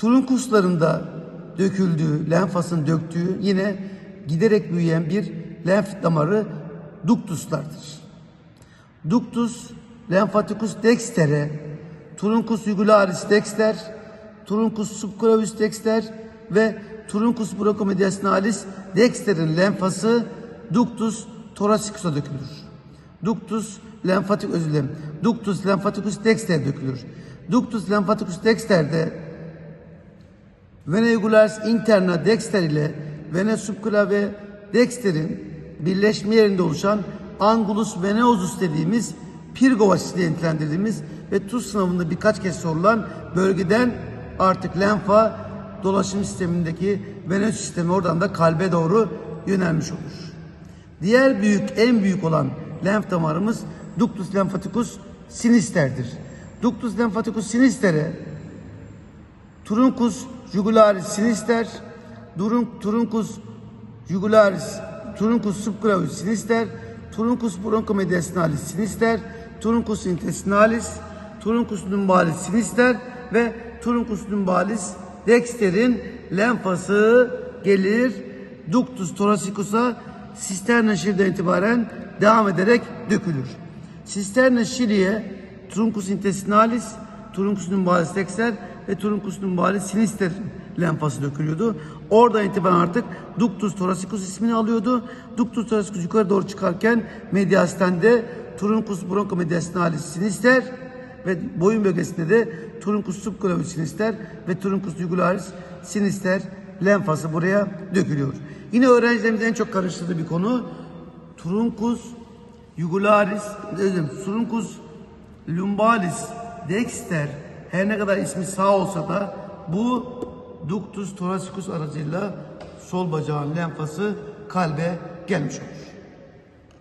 Trunkuslarında döküldüğü, lenfasın döktüğü yine giderek büyüyen bir lenf damarı duktuslardır. Ductus lymphaticus dextere, Truncus jugularis dexter, Truncus subclavius dexter ve Truncus brachomediasinalis dexter'in lenfası ductus thoracicus'a dökülür. Ductus lenfatik özür dilerim. Ductus lymphaticus dexter dökülür. Ductus lymphaticus dexter'de Vena jugularis interna dexter ile vena subclave dexter'in birleşme yerinde oluşan angulus venosus dediğimiz pirgovasis diye nitelendirdiğimiz ve tuz sınavında birkaç kez sorulan bölgeden artık lenfa dolaşım sistemindeki venöz sistemi oradan da kalbe doğru yönelmiş olur. Diğer büyük, en büyük olan lenf damarımız ductus lymphaticus sinister'dir. Ductus lymphaticus sinistere Truncus jugularis sinister, Durun, Truncus jugularis, Truncus subclavius sinister, Truncus bronchomediasinalis sinister, Truncus intestinalis, Truncus lumbalis sinister ve Truncus lumbalis dexter'in lenfası gelir ductus thoracicus'a sisterna şirden itibaren devam ederek dökülür. Sisterna şiliye Truncus intestinalis, Truncus lumbalis dexter ve Truncus lumbalis sinister lenfası dökülüyordu. Oradan itibaren artık Ductus thoracicus ismini alıyordu. Ductus thoracicus yukarı doğru çıkarken mediastin'de Truncus bronchomediasinalis sinister ve boyun bölgesinde de Truncus subclavius sinister ve Truncus jugularis sinister lenfası buraya dökülüyor. Yine öğrencilerimizin en çok karıştırdığı bir konu Truncus jugularis, Truncus lumbalis dexter her ne kadar ismi sağ olsa da bu ductus thoracicus aracıyla sol bacağın lenfası kalbe gelmiş olur.